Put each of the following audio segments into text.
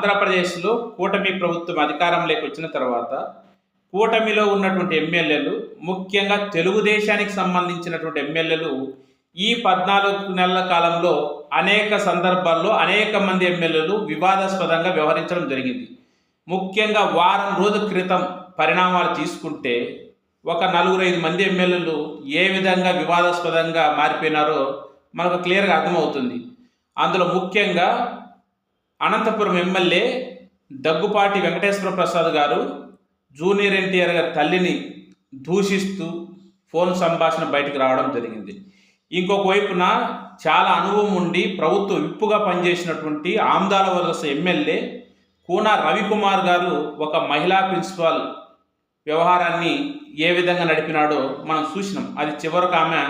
ఆంధ్రప్రదేశ్లో కూటమి ప్రభుత్వం అధికారంలోకి వచ్చిన తర్వాత కూటమిలో ఉన్నటువంటి ఎమ్మెల్యేలు ముఖ్యంగా తెలుగుదేశానికి సంబంధించినటువంటి ఎమ్మెల్యేలు ఈ పద్నాలుగు నెలల కాలంలో అనేక సందర్భాల్లో అనేక మంది ఎమ్మెల్యేలు వివాదాస్పదంగా వ్యవహరించడం జరిగింది. ముఖ్యంగా వారం రోజుల క్రితం పరిణామాలు తీసుకుంటే ఒక నలుగురు ఐదు మంది ఎమ్మెల్యేలు ఏ విధంగా వివాదాస్పదంగా మారిపోయినారో మనకు క్లియర్గా అర్థమవుతుంది. అందులో ముఖ్యంగా Anantapuram MLA Daggupati Venkateswara Prasad garu junior NTR గారి తల్లిని దూషిస్తూ ఫోన్ సంభాషణ బయటకు రావడం జరిగింది. ఇంకొక వైపున చాలా అనుభవం ఉండి ప్రభుత్వ విప్పుగా పనిచేసినటువంటి ఆమ్దాల వలస ఎమ్మెల్యే కూన రవికుమార్ గారు ఒక మహిళా ప్రిన్సిపాల్ వ్యవహారాన్ని ఏ విధంగా నడిపినాడో మనం చూసినాం. అది చివరకు ఆమె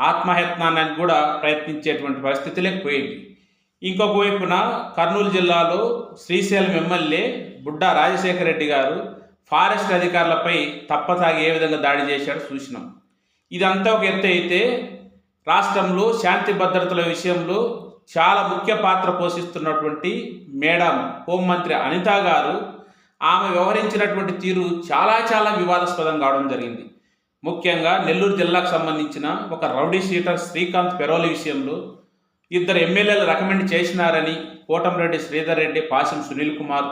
ఆత్మహత్నానికి కూడా ప్రయత్నించేటువంటి పరిస్థితి పోయింది ఇంకొక వైపున కర్నూలు జిల్లాలో శ్రీశైలం ఎమ్మెల్యే బుడ్డా రాజశేఖర రెడ్డి గారు ఫారెస్ట్ అధికారులపై తప్పతాగి ఏ విధంగా దాడి చేశాడో చూసినాం. ఇదంతా ఒక ఎత్తు అయితే రాష్ట్రంలో శాంతి భద్రతల విషయంలో చాలా ముఖ్య పాత్ర పోషిస్తున్నటువంటి మేడం హోంమంత్రి అనిత గారు ఆమె వ్యవహరించినటువంటి తీరు చాలా చాలా వివాదాస్పదం కావడం జరిగింది. ముఖ్యంగా నెల్లూరు జిల్లాకు సంబంధించిన ఒక రౌడీ షీటర్ శ్రీకాంత్ పెరోలి విషయంలో ఇద్దరు ఎమ్మెల్యేలు రికమెండ్ చేసినారని కోటంరెడ్డి శ్రీధర్ రెడ్డి పాశం సునీల్ కుమార్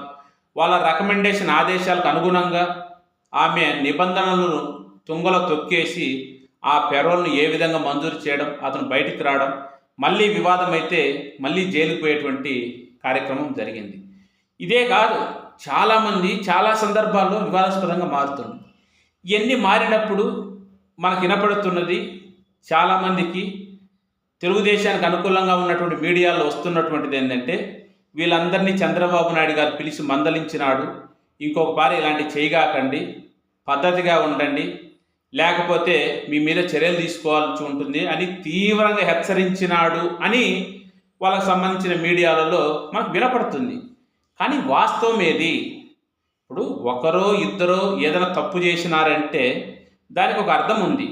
వాళ్ళ రికమెండేషన్ ఆదేశాలకు అనుగుణంగా ఆమె నిబంధనలను తుంగలో తొక్కేసి ఆ పెరోల్ను ఏ విధంగా మంజూరు చేయడం అతను బయటికి రావడం మళ్ళీ వివాదం అయితే మళ్ళీ జైలుకు పోయేటువంటి కార్యక్రమం జరిగింది. ఇదే కాదు చాలామంది చాలా సందర్భాల్లో వివాదాస్పదంగా మారుతుంది. ఇవన్నీ మారినప్పుడు మనకు వినపడుతున్నది చాలామందికి తెలుగుదేశానికి అనుకూలంగా ఉన్నటువంటి మీడియాలో వస్తున్నటువంటిది ఏంటంటే వీళ్ళందరినీ చంద్రబాబు నాయుడు గారు పిలిచి మందలించినాడు. ఇంకొక పారి ఇలాంటి చేయగాకండి పద్ధతిగా ఉండండి. లేకపోతే మీ మీద చర్యలు తీసుకోవాల్సి ఉంటుంది అని తీవ్రంగా హెచ్చరించినాడు అని వాళ్ళకు సంబంధించిన మీడియాలలో మనకు వినపడుతుంది. కానీ వాస్తవం ఏది? ఇప్పుడు ఒకరో ఇద్దరో ఏదైనా తప్పు చేసినారంటే దానికి ఒక అర్థం ఉంది.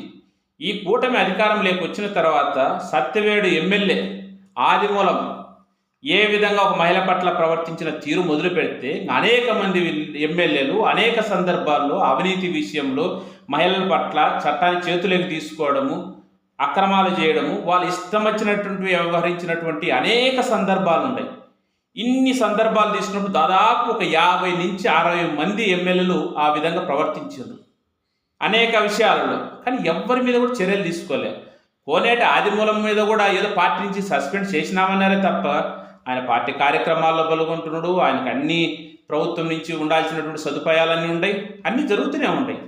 ఈ కూటమి అధికారంలోకి వచ్చిన తర్వాత సత్యవేడు ఎమ్మెల్యే ఆదిమూలం ఏ విధంగా ఒక మహిళ పట్ల ప్రవర్తించిన తీరు మొదలు పెడితే అనేక మంది ఎమ్మెల్యేలు అనేక సందర్భాల్లో అవినీతి విషయంలో మహిళల పట్ల చట్టాన్ని చేతులకు తీసుకోవడము అక్రమాలు చేయడము వాళ్ళు ఇష్టం వచ్చినటువంటి వ్యవహరించినటువంటి అనేక సందర్భాలు ఉన్నాయి. ఇన్ని సందర్భాలు తీసుకున్నప్పుడు దాదాపు ఒక యాభై నుంచి అరవై మంది ఎమ్మెల్యేలు ఆ విధంగా ప్రవర్తించారు. అనేక విషయాలలో. కానీ ఎవ్వరి మీద కూడా చర్యలు తీసుకోలే. కోనేటి ఆదిమూలం మీద కూడా ఏదో పార్టీ నుంచి సస్పెండ్ చేసినామన్నారే తప్ప ఆయన పార్టీ కార్యక్రమాల్లో పాల్గొంటున్నాడు ఆయనకు అన్ని ప్రభుత్వం నుంచి ఉండాల్సినటువంటి సదుపాయాలన్నీ ఉన్నాయి అన్నీ జరుగుతూనే ఉన్నాయి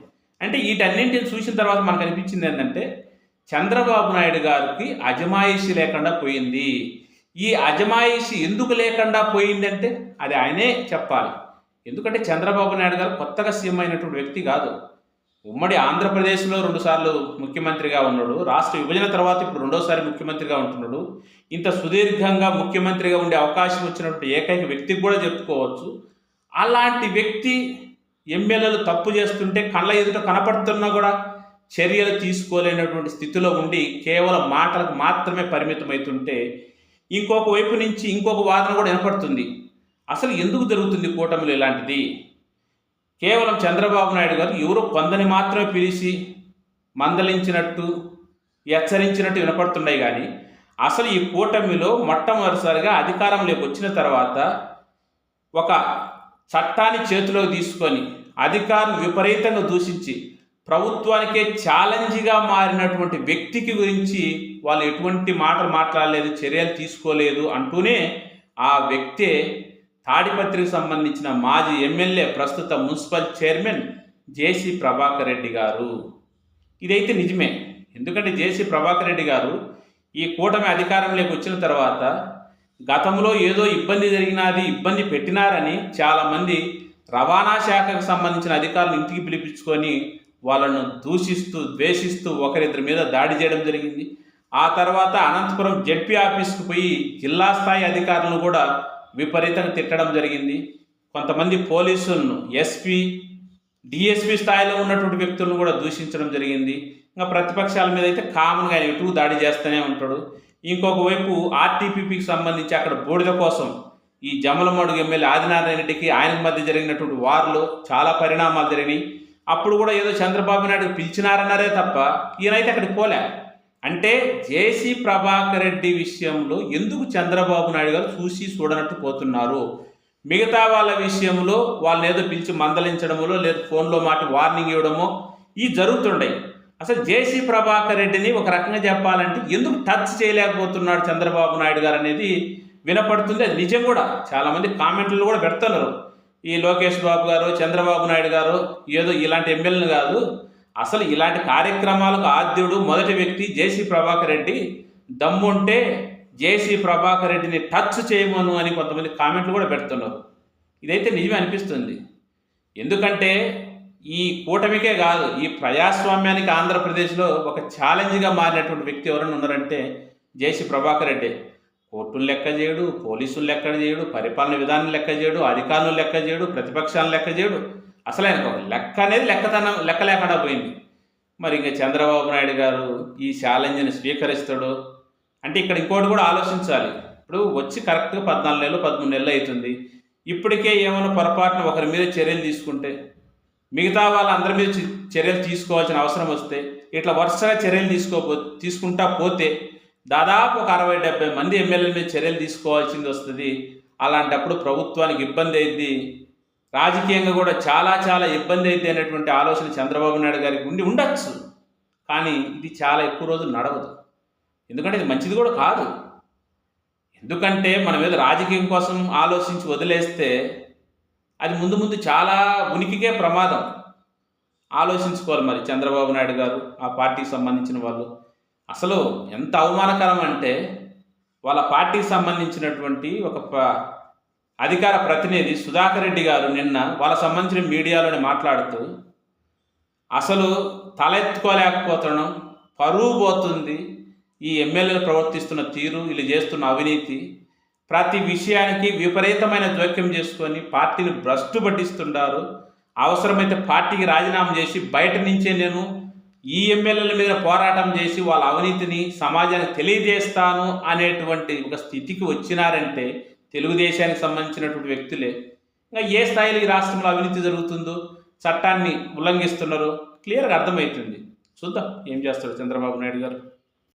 అంటే వీటన్నింటిని చూసిన తర్వాత మనకు అనిపించింది ఏంటంటే చంద్రబాబు నాయుడు గారికి అజమాయిషి లేకుండా పోయింది. ఈ అజమాయిషి ఎందుకు లేకుండా పోయిందంటే అది ఆయనే చెప్పాలి. ఎందుకంటే చంద్రబాబు నాయుడు గారు కొత్తగా సీఎం అయినటువంటి వ్యక్తి కాదు. ఉమ్మడి ఆంధ్రప్రదేశ్లో రెండుసార్లు ముఖ్యమంత్రిగా ఉన్నాడు. రాష్ట్ర విభజన తర్వాత ఇప్పుడు రెండోసారి ముఖ్యమంత్రిగా ఉంటున్నాడు. ఇంత సుదీర్ఘంగా ముఖ్యమంత్రిగా ఉండే అవకాశం వచ్చినటువంటి ఏకైక వ్యక్తికి కూడా చెప్పుకోవచ్చు. అలాంటి వ్యక్తి ఎమ్మెల్యేలు తప్పు చేస్తుంటే కళ్ళ ఎదుట కనపడుతున్నా కూడా చర్యలు తీసుకోలేనటువంటి స్థితిలో ఉండి కేవలం మాటలకు మాత్రమే పరిమితమవుతుంటే ఇంకొక వైపు నుంచి ఇంకొక వాదన కూడా వినపడుతుంది. అసలు ఎందుకు జరుగుతుంది కూటమిలో ఇలాంటిది? కేవలం చంద్రబాబు నాయుడు గారు ఎవరో కొందని మాత్రమే పిలిచి మందలించినట్టు హెచ్చరించినట్టు వినపడుతున్నాయి కానీ అసలు ఈ కూటమిలో మొట్టమొదటిసారిగా అధికారంలోకి వచ్చిన తర్వాత ఒక చట్టాన్ని చేతిలోకి తీసుకొని అధికారం విపరీతంగా దూషించి ప్రభుత్వానికే ఛాలెంజ్గా మారినటువంటి వ్యక్తికి గురించి వాళ్ళు ఎటువంటి మాటలు మాట్లాడలేదు చర్యలు తీసుకోలేదు అంటూనే ఆ వ్యక్తే తాడిపత్రికి సంబంధించిన మాజీ ఎమ్మెల్యే ప్రస్తుత municipal chairman JC Prabhakar Reddy garu. ఇదైతే నిజమే. ఎందుకంటే జేసీ ప్రభాకర్ రెడ్డి గారు ఈ కూటమి అధికారంలోకి వచ్చిన తర్వాత గతంలో ఏదో ఇబ్బంది జరిగినది ఇబ్బంది పెట్టినారని చాలామంది రవాణా శాఖకు సంబంధించిన అధికారులు ఇంటికి పిలిపించుకొని వాళ్ళను దూషిస్తూ ద్వేషిస్తూ ఒకరిద్దరి మీద దాడి చేయడం జరిగింది. ఆ తర్వాత అనంతపురం జడ్పీ ఆఫీస్కి పోయి జిల్లా స్థాయి అధికారులను కూడా విపరీతంగా తిట్టడం జరిగింది. కొంతమంది పోలీసులను ఎస్పీ డిఎస్పీ స్థాయిలో ఉన్నటువంటి వ్యక్తులను కూడా దూషించడం జరిగింది. ఇంకా ప్రతిపక్షాల మీద అయితే కామన్గా ఆయన ఎటు దాడి చేస్తూనే ఉంటాడు. ఇంకొక వైపు ఆర్టీపీపీకి సంబంధించి అక్కడ బూడిద కోసం ఈ జమ్మలమడుగు ఎమ్మెల్యే ఆదినారాయణ రెడ్డికి ఆయన మధ్య జరిగినటువంటి వార్లు చాలా పరిణామాలు జరిగినాయి. అప్పుడు కూడా ఏదో చంద్రబాబు నాయుడు పిలిచినారన్నారే తప్ప ఈయనైతే అక్కడికి పోలే. అంటే జేసీ ప్రభాకర్ రెడ్డి విషయంలో ఎందుకు చంద్రబాబు నాయుడు గారు చూసి చూడనట్టు పోతున్నారు? మిగతా వాళ్ళ విషయంలో వాళ్ళని ఏదో పిలిచి మందలించడమో లేదా ఫోన్లో మాట వార్నింగ్ ఇవ్వడమో ఇవి జరుగుతుండయి. అసలు జేసీ ప్రభాకర్ రెడ్డిని ఒక రకంగా చెప్పాలంటే ఎందుకు టచ్ చేయలేకపోతున్నాడు చంద్రబాబు నాయుడు గారు అనేది వినపడుతుంది. అది నిజం కూడా. చాలామంది కామెంట్లు కూడా పెడుతున్నారు. ఈ లోకేష్ బాబు గారు చంద్రబాబు నాయుడు గారు ఏదో ఇలాంటి ఎమ్మెల్యేలు కాదు. అసలు ఇలాంటి కార్యక్రమాలకు ఆద్యుడు మొదటి వ్యక్తి జేసీ ప్రభాకర్ రెడ్డి. దమ్ముంటే జేసీ ప్రభాకర్ రెడ్డిని టచ్ చేయమను అని కొంతమంది కామెంట్లు కూడా పెడుతున్నారు. ఇదైతే నిజమే అనిపిస్తుంది. ఎందుకంటే ఈ కూటమికే కాదు ఈ ప్రజాస్వామ్యానికి ఆంధ్రప్రదేశ్లో ఒక ఛాలెంజ్గా మారినటువంటి వ్యక్తి ఎవరైనా ఉన్నారంటే జేసీ ప్రభాకర్ రెడ్డి. కోర్టును లెక్క చేయడు పోలీసులు లెక్క చేయడు పరిపాలన విధానం లెక్క చేయడు అధికారులు లెక్క చేయడు ప్రతిపక్షాలను లెక్క చేయడు. అసలు ఆయనకు లెక్క అనేది లెక్కతనం లెక్క లేకుండా పోయింది. మరి ఇంకా చంద్రబాబు నాయుడు గారు ఈ ఛాలెంజ్ని స్వీకరిస్తాడు? అంటే ఇక్కడ ఇంకోటి కూడా ఆలోచించాలి. ఇప్పుడు వచ్చి కరెక్ట్గా పద్నాలుగు నెలలు పదమూడు నెలలు అవుతుంది ఇప్పటికే ఏమైనా పొరపాటున ఒకరి మీద చర్యలు తీసుకుంటే మిగతా వాళ్ళందరి మీద చర్యలు తీసుకోవాల్సిన అవసరం వస్తే ఇట్లా వరుసగా చర్యలు తీసుకోపో తీసుకుంటా పోతే దాదాపు ఒక అరవై డెబ్బై మంది ఎమ్మెల్యేల మీద చర్యలు తీసుకోవాల్సింది వస్తుంది. అలాంటప్పుడు ప్రభుత్వానికి ఇబ్బంది అయింది రాజకీయంగా కూడా చాలా చాలా ఇబ్బంది అయితే అనేటువంటి ఆలోచన చంద్రబాబు నాయుడు గారికి ఉండి ఉండొచ్చు. కానీ ఇది చాలా ఎక్కువ రోజులు నడవదు. ఎందుకంటే ఇది మంచిది కూడా కాదు. ఎందుకంటే మన మీద రాజకీయం కోసం ఆలోచించి వదిలేస్తే అది ముందు ముందు చాలా ఉనికికే ప్రమాదం. ఆలోచించుకోవాలి మరి చంద్రబాబు నాయుడు గారు ఆ పార్టీకి సంబంధించిన వాళ్ళు. అసలు ఎంత అవమానకరం అంటే వాళ్ళ పార్టీకి సంబంధించినటువంటి ఒక ప- అధికార ప్రతినిధి సుధాకర్ రెడ్డి గారు నిన్న వాళ్ళ సంబంధించిన మీడియాలోనే మాట్లాడుతూ అసలు తలెత్తుకోలేకపోతున్నాం పరువు పోతుంది ఈ ఎమ్మెల్యేలు ప్రవర్తిస్తున్న తీరు వీళ్ళు చేస్తున్న అవినీతి ప్రతి విషయానికి విపరీతమైన జోక్యం చేసుకొని పార్టీని భ్రష్టు పట్టిస్తుంటారు. అవసరమైతే పార్టీకి రాజీనామా చేసి బయట నుంచే నేను ఈ ఎమ్మెల్యేల మీద పోరాటం చేసి వాళ్ళ అవినీతిని సమాజానికి తెలియజేస్తాను అనేటువంటి ఒక స్థితికి వచ్చినారంటే తెలుగుదేశానికి సంబంధించినటువంటి వ్యక్తులే. ఇంకా ఏ స్థాయిలో ఈ రాష్ట్రంలో అవినీతి జరుగుతుందో చట్టాన్ని ఉల్లంఘిస్తున్నారో క్లియర్గా అర్థమవుతుంది. చూద్దాం ఏం చేస్తాడు చంద్రబాబు నాయుడు గారు.